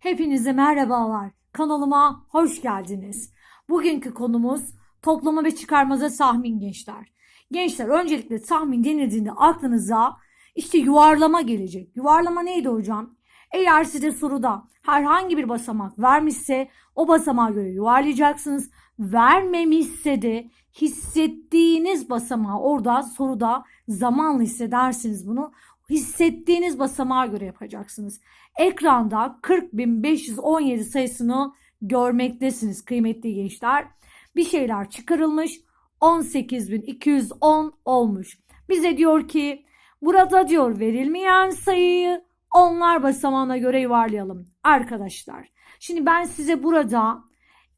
Hepinize merhabalar. Kanalıma hoş geldiniz. Bugünkü konumuz toplama ve çıkarmaza tahmin gençler. Gençler öncelikle tahmin denildiğinde aklınıza işte yuvarlama gelecek. Yuvarlama neydi hocam? Eğer size soruda herhangi bir basamak vermişse o basamağa göre yuvarlayacaksınız. Vermemişse de hissettiğiniz basamağı orada soruda zamanla hissedersiniz bunu. Hissettiğiniz basamağa göre yapacaksınız. Ekranda 40.517 sayısını görmektesiniz kıymetli gençler. Bir şeyler çıkarılmış 18.210 olmuş. Bize diyor ki burada diyor verilmeyen sayıyı onlar basamağına göre yuvarlayalım. Arkadaşlar şimdi ben size burada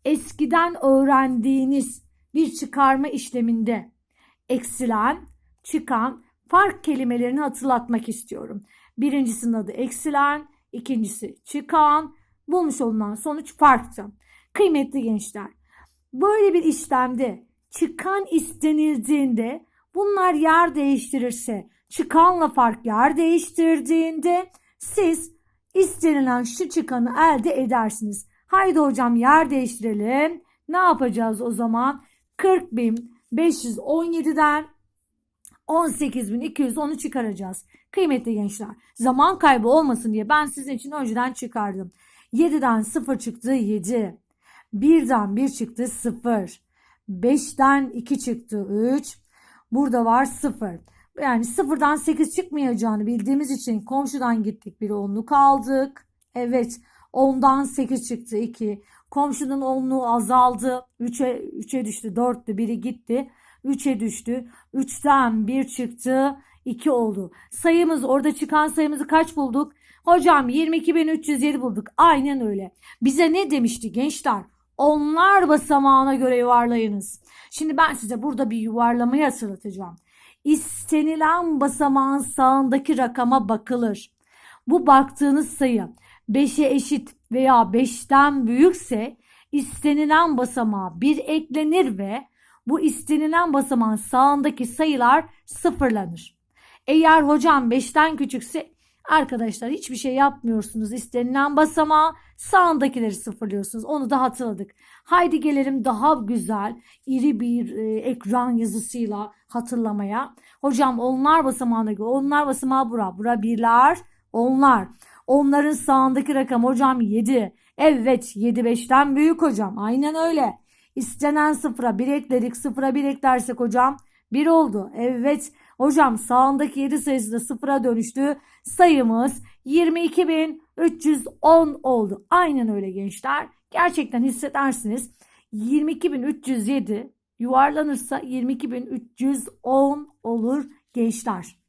eskiden öğrendiğiniz bir çıkarma işleminde eksilen, çıkan fark kelimelerini hatırlatmak istiyorum. Birincisinin adı eksilen, ikincisi çıkan, bulmuş olunan sonuç farktı. Kıymetli gençler, böyle bir işlemde çıkan istenildiğinde bunlar yer değiştirirse, çıkanla fark yer değiştirdiğinde siz istenilen şu çıkanı elde edersiniz. Haydi hocam yer değiştirelim. Ne yapacağız o zaman? 40.517'den 18.210'u çıkaracağız. Kıymetli gençler zaman kaybı olmasın diye ben sizin için önceden çıkardım. 7'den 0 çıktı 7. 1'den 1 çıktı 0. 5'ten 2 çıktı 3. Burada var 0. Yani 0'dan 8 çıkmayacağını bildiğimiz için komşudan gittik bir onluk aldık. Evet 10'dan 8 çıktı 2. Komşunun onluğu azaldı. 3'e 3'e düştü 4'tü biri gitti. 3'e düştü. 3'ten 1 çıktı. 2 oldu. Sayımız orada çıkan sayımızı kaç bulduk? Hocam 22.307 bulduk. Aynen öyle. Bize ne demişti gençler? Onlar basamağına göre yuvarlayınız. Şimdi ben size burada bir yuvarlamayı hatırlatacağım. İstenilen basamağın sağındaki rakama bakılır. Bu baktığınız sayı 5'e eşit veya 5'ten büyükse istenilen basamağa 1 eklenir ve bu istenilen basamağın sağındaki sayılar sıfırlanır. Eğer hocam 5'ten küçükse arkadaşlar hiçbir şey yapmıyorsunuz. İstenilen basamağı sağındakileri sıfırlıyorsunuz. Onu da hatırladık. Haydi gelelim daha güzel iri bir e, ekran yazısıyla hatırlamaya. Hocam onlar basamağına göre onlar basamağı bura. Bura birler onlar. Onların sağındaki rakam hocam 7. Evet 7 5'ten büyük hocam. Aynen öyle. İstenen sıfıra 1 ekledik. Sıfıra 1 eklersek hocam 1 oldu. Evet hocam sağındaki 7 sayısı da sıfıra dönüştü. Sayımız 22.310 oldu. Aynen öyle gençler. Gerçekten hissedersiniz. 22.307 yuvarlanırsa 22.310 olur gençler.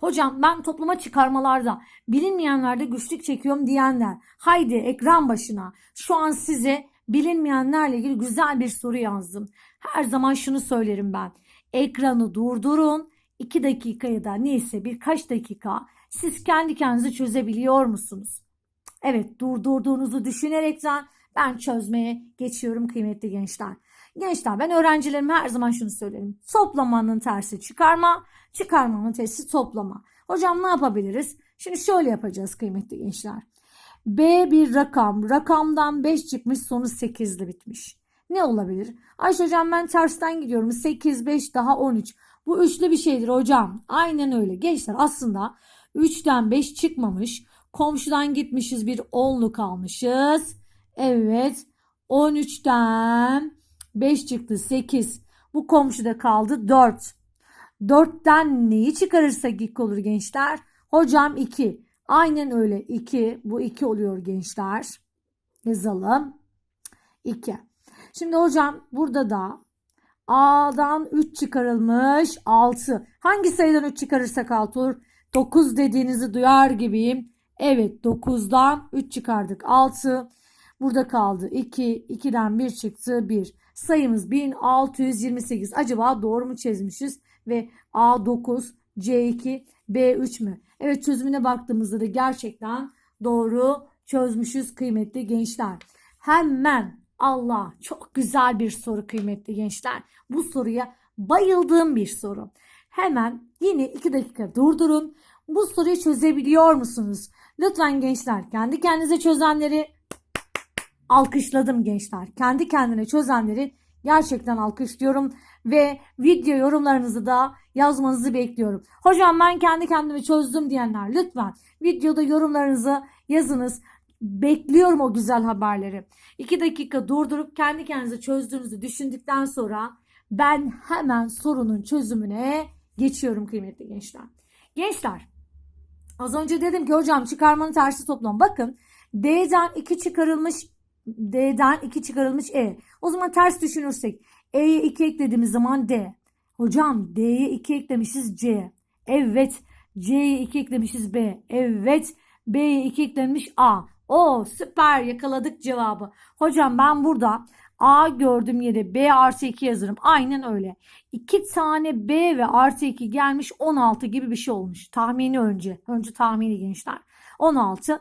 Hocam ben topluma çıkarmalarda bilinmeyenlerde güçlük çekiyorum diyenler. Haydi ekran başına. Şu an size bilinmeyenlerle ilgili güzel bir soru yazdım. Her zaman şunu söylerim ben. Ekranı durdurun. 2 dakikaya da neyse birkaç dakika siz kendi kendinizi çözebiliyor musunuz? Evet durdurduğunuzu düşünerekten ben çözmeye geçiyorum kıymetli gençler. Gençler ben öğrencilerime her zaman şunu söylerim. Toplamanın tersi çıkarma, çıkarmanın tersi toplama. Hocam ne yapabiliriz? Şimdi şöyle yapacağız kıymetli gençler. B bir rakam. Rakamdan 5 çıkmış sonu 8'li bitmiş. Ne olabilir? Ayşe hocam ben tersten gidiyorum. 8, 5 daha 13. Bu üçlü bir şeydir hocam. Aynen öyle. Gençler aslında 3'ten 5 çıkmamış. Komşudan gitmişiz bir 10'luk almışız. Evet. 13'ten 5 çıktı 8. Bu komşuda kaldı 4. 4'ten neyi çıkarırsak ilk olur gençler? Hocam 2. Aynen öyle 2. Bu 2 oluyor gençler. Yazalım. 2. Şimdi hocam burada da A'dan 3 çıkarılmış 6. Hangi sayıdan 3 çıkarırsak 6 olur? 9 dediğinizi duyar gibiyim. Evet 9'dan 3 çıkardık 6. Burada kaldı 2. 2'den 1 çıktı 1. Sayımız 1628. Acaba doğru mu çizmişiz? Ve A9, C2, B3 mü? Evet çözümüne baktığımızda da gerçekten doğru çözmüşüz kıymetli gençler. Hemen Allah çok güzel bir soru kıymetli gençler. Bu soruya bayıldığım bir soru. Hemen yine 2 dakika durdurun. Bu soruyu çözebiliyor musunuz? Lütfen gençler kendi kendinize çözenleri alkışladım gençler. Kendi kendine çözenleri gerçekten alkışlıyorum ve video yorumlarınızı da yazmanızı bekliyorum. Hocam ben kendi kendime çözdüm diyenler lütfen videoda yorumlarınızı yazınız. Bekliyorum o güzel haberleri. 2 dakika durdurup kendi kendinize çözdüğünüzü düşündükten sonra ben hemen sorunun çözümüne geçiyorum kıymetli gençler. Gençler az önce dedim ki hocam çıkarmanın tersi toplam. Bakın D'den 2 çıkarılmış D'den 2 çıkarılmış E. O zaman ters düşünürsek E'ye 2 eklediğimiz zaman D. Hocam D'ye 2 eklemişiz C. Evet. C'ye 2 eklemişiz B. Evet. B'ye 2 eklenmiş A. O süper yakaladık cevabı. Hocam ben burada A gördüğüm yere B artı 2 yazarım. Aynen öyle. 2 tane B ve artı 2 gelmiş 16 gibi bir şey olmuş. Tahmini önce. Önce tahmini gençler. 16.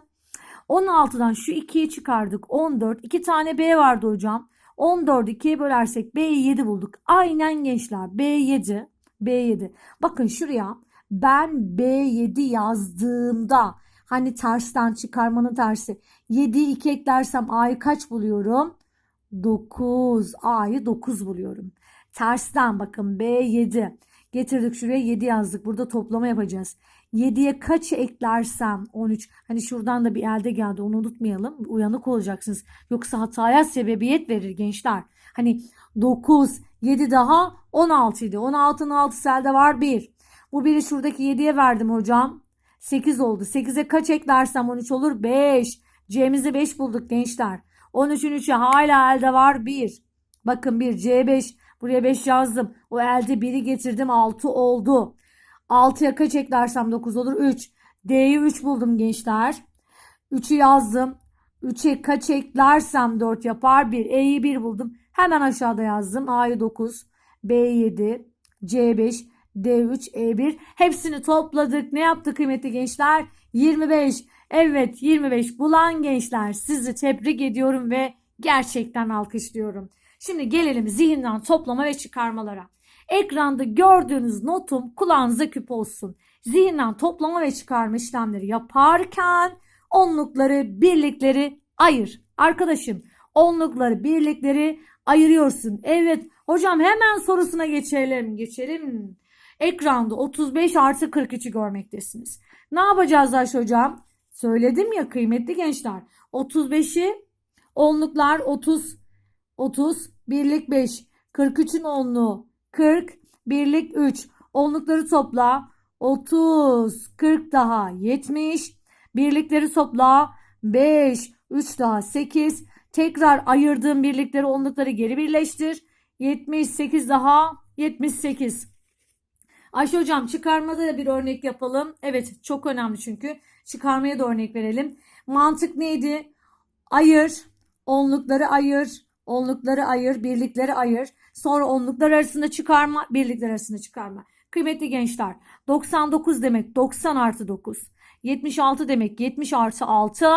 16'dan şu 2'yi çıkardık. 14. 2 tane B vardı hocam. 14'ü 2'ye bölersek B'yi 7 bulduk. Aynen gençler. B7. B7. Bakın şuraya ben B7 yazdığımda hani tersten çıkarmanın tersi 7'yi 2 eklersem A'yı kaç buluyorum? 9. A'yı 9 buluyorum. Tersten bakın B7. Getirdik şuraya 7 yazdık. Burada toplama yapacağız. 7'ye kaç eklersem 13. Hani şuradan da bir elde geldi onu unutmayalım. Uyanık olacaksınız. Yoksa hataya sebebiyet verir gençler. Hani 9, 7 daha 16 idi. 16'nın 6 elde var 1. Bu biri şuradaki 7'ye verdim hocam. 8 oldu. 8'e kaç eklersem 13 olur? 5. C'mizi 5 bulduk gençler. 13'ün 3'ü hala elde var 1. Bakın 1 C5. Buraya 5 yazdım. O elde 1'i getirdim 6 oldu. 6'ya kaç eklersem 9 olur? 3. D'yi 3 buldum gençler. 3'ü yazdım. 3'e kaç eklersem 4 yapar? 1. E'yi 1 buldum. Hemen aşağıda yazdım. A'yı 9. B'yi 7. C5. D3, E1. Hepsini topladık. Ne yaptık kıymetli gençler? 25. Evet 25 bulan gençler sizi tebrik ediyorum ve gerçekten alkışlıyorum. Şimdi gelelim zihinden toplama ve çıkarmalara. Ekranda gördüğünüz notum kulağınıza küp olsun. Zihinden toplama ve çıkarma işlemleri yaparken onlukları, birlikleri ayır. Arkadaşım onlukları, birlikleri ayırıyorsun. Evet hocam hemen sorusuna geçelim. Geçelim. Ekranda 35 artı 43'ü görmektesiniz. Ne yapacağız Ayşe hocam? Söyledim ya kıymetli gençler. 35'i onluklar 30, 30, birlik 5. 43'ün onluğu 40, birlik 3. Onlukları topla. 30, 40 daha 70. Birlikleri topla. 5, 3 daha 8. Tekrar ayırdığım birlikleri onlukları geri birleştir. 78 daha 78. Ayşe hocam çıkarmada da bir örnek yapalım. Evet çok önemli çünkü. Çıkarmaya da örnek verelim. Mantık neydi? Ayır, onlukları ayır, onlukları ayır, birlikleri ayır. Sonra onluklar arasında çıkarma, birlikler arasında çıkarma. Kıymetli gençler 99 demek 90 artı 9. 76 demek 70 artı 6.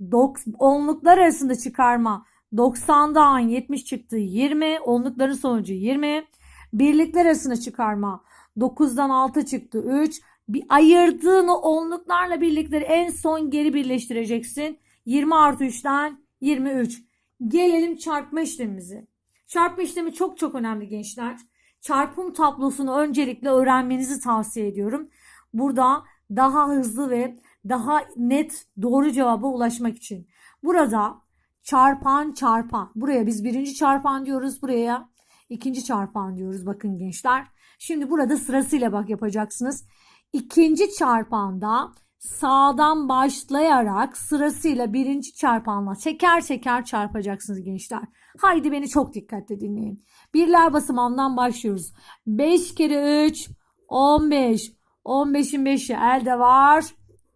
Dok- onluklar arasında çıkarma. 90'dan 70 çıktı 20. Onlukların sonucu 20. Birlikler arasında çıkarma. 9'dan 6 çıktı 3. Bir ayırdığın onluklarla birlikleri en son geri birleştireceksin. 20 artı 3'ten 23. Gelelim çarpma işlemimize. Çarpma işlemi çok çok önemli gençler. Çarpım tablosunu öncelikle öğrenmenizi tavsiye ediyorum. Burada daha hızlı ve daha net doğru cevaba ulaşmak için. Burada çarpan çarpan. Buraya biz birinci çarpan diyoruz. Buraya ikinci çarpan diyoruz. Bakın gençler. Şimdi burada sırasıyla bak yapacaksınız. İkinci çarpanda sağdan başlayarak sırasıyla birinci çarpanla teker teker çarpacaksınız gençler. Haydi beni çok dikkatle dinleyin. Birler basamağından başlıyoruz. 5 kere 3 15. 15'in 5'i elde var.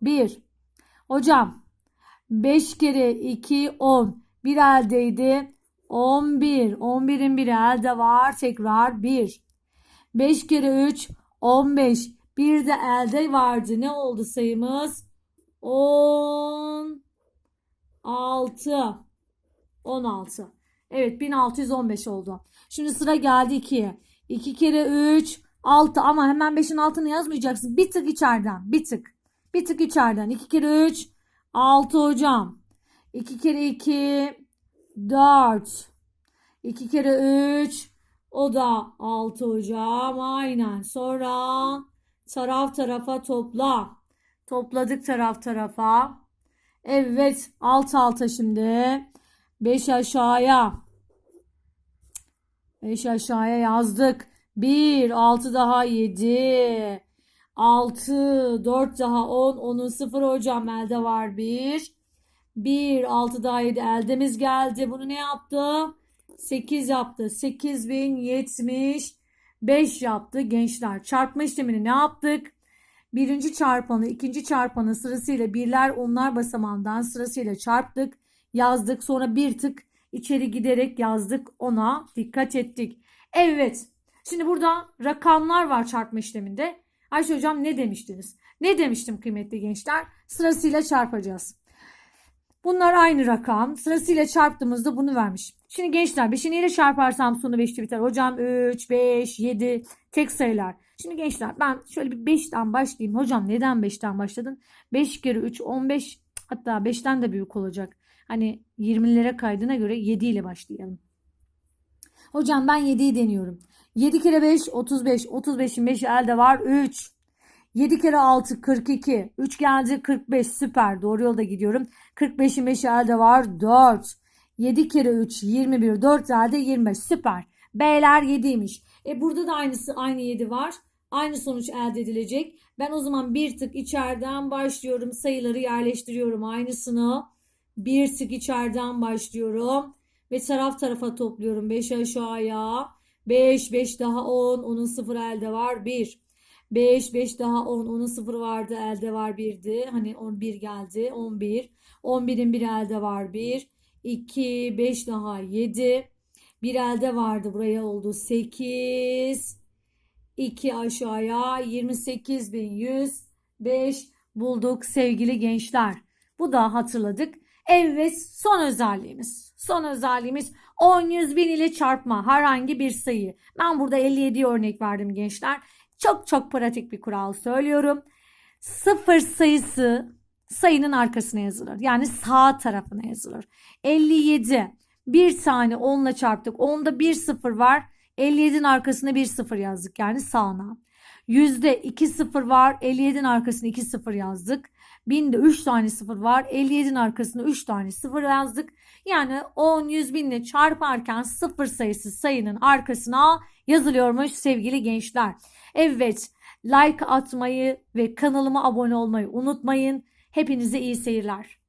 1. Hocam 5 kere 2 10. Bir eldeydi. 11. 11'in biri elde var. Tekrar 1. 5 kere 3 15. Bir de elde vardı. Ne oldu sayımız? 10 6 16. Evet 1615 oldu. Şimdi sıra geldi 2'ye. 2 kere 3 6 ama hemen 5'in altını yazmayacaksın. Bir tık içeriden. Bir tık. Bir tık içeriden. 2 kere 3 6 hocam. 2 kere 2 4. 2 kere 3 o da 6 hocam. Aynen. Sonra taraf tarafa topla. Topladık taraf tarafa. Evet. Alt alta şimdi. 5 aşağıya. 5 aşağıya yazdık. 1, 6 daha 7. 6, 4 daha 10. 10'un 0 hocam elde var 1. 1, 6 daha 7 eldemiz geldi. Bunu ne yaptı? 8 yaptı. 8075 yaptı gençler. Çarpma işlemini ne yaptık? Birinci çarpanı, ikinci çarpanı sırasıyla birler onlar basamağından sırasıyla çarptık. Yazdık. Sonra bir tık içeri giderek yazdık. Ona dikkat ettik. Evet. Şimdi burada rakamlar var çarpma işleminde. Ayşe hocam ne demiştiniz? Ne demiştim kıymetli gençler? Sırasıyla çarpacağız. Bunlar aynı rakam. Sırasıyla çarptığımızda bunu vermiş. Şimdi gençler 5'i neyle çarparsam sonu 5'te biter. Hocam 3, 5, 7 tek sayılar. Şimdi gençler ben şöyle bir 5'ten başlayayım. Hocam neden 5'ten başladın? 5 kere 3 15 hatta 5'ten de büyük olacak. Hani 20'lere kaydına göre 7 ile başlayalım. Hocam ben 7'yi deniyorum. 7 kere 5 35. 35'in 5'i elde var 3. 7 kere 6 42. 3 geldi 45 süper doğru yolda gidiyorum. 45'in 5'i elde var 4. 7 kere 3 21 4 elde 25 süper. B'ler 7'ymiş. E burada da aynısı aynı 7 var. Aynı sonuç elde edilecek. Ben o zaman bir tık içeriden başlıyorum. Sayıları yerleştiriyorum aynısını. Bir tık içeriden başlıyorum. Ve taraf tarafa topluyorum. 5 aşağıya. 5, 5 daha 10. Onun 0 elde var 1. 5, 5 daha 10. Onun 0 vardı elde var 1'di. Hani 11 geldi. 11. 11'in 1 elde var 1. 2, 5 daha 7. Bir elde vardı buraya oldu 8. 2 aşağıya 28.105 bulduk sevgili gençler. Bu da hatırladık. Evet son özelliğimiz. Son özelliğimiz 10 100 bin ile çarpma herhangi bir sayı. Ben burada 57 örnek verdim gençler. Çok çok pratik bir kural söylüyorum. Sıfır sayısı sayının arkasına yazılır. Yani sağ tarafına yazılır. 57 bir tane 10 ile çarptık. 10'da bir sıfır var. 57'nin arkasına bir sıfır yazdık. Yani sağına. Yüzde 2 sıfır var. 57'nin arkasına 2 sıfır yazdık. Binde 3 tane sıfır var. 57'nin arkasına 3 tane sıfır yazdık. Yani 10, 100 binle çarparken sıfır sayısı sayının arkasına yazılıyormuş sevgili gençler. Evet like atmayı ve kanalıma abone olmayı unutmayın. Hepinize iyi seyirler.